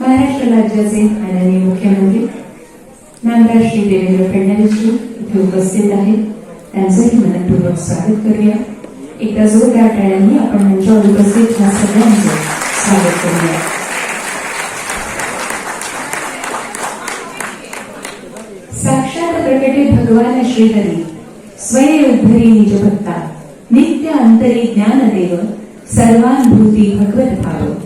महाराष्ट्र राज्य माननीय मुख्यमंत्री नामराष्ट्रीय देवेंद्र फडणवीसजी इथे उपस्थित आहेत. मनपूर्वक स्वागत करूया. एकदा जोरदार टाळ्यांनी आपण उपस्थित ह्या सगळ्यांचं स्वागत करूया. साक्षात प्रकटे भगवान श्रीहरी स्वय निज भक्ता नित्य अंतरी ज्ञान ज्ञानदेव, सर्वानुभूती भगवत भाव.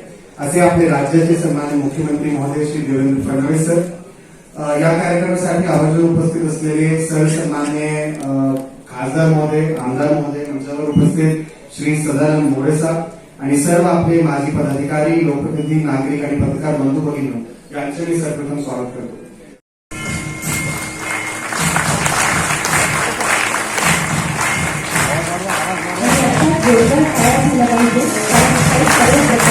असे आपले राज्याचे सन्मान्य मुख्यमंत्री महोदय श्री देवेंद्र फडणवीस सर. या कार्यक्रमासाठी आवर्जून उपस्थित असलेले सर सन्मान्य खासदार महोदय आमदार महोदय आमच्यावर उपस्थित श्री सदानंद मोरे साहेब आणि सर्व आपले माजी पदाधिकारी लोकप्रतिनिधी नागरिक आणि पत्रकार बंधू भगिनी यांचे मी सर्वप्रथम स्वागत करतो. जोरदार पाहिजे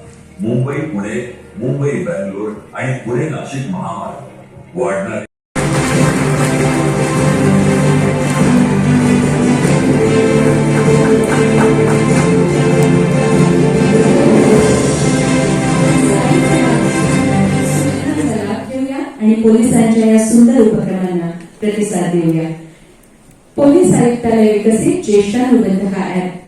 मुंबई, पुणे, मुंबई, बँगलोर आणि पुणे नाशिक महामार्ग. वाढणारे आणि पोलिसांच्या या सुंदर उपक्रमांना प्रतिसाद देऊया. पोलीस आयुक्तालय विकसित ज्येष्ठानुबंध हा ऍप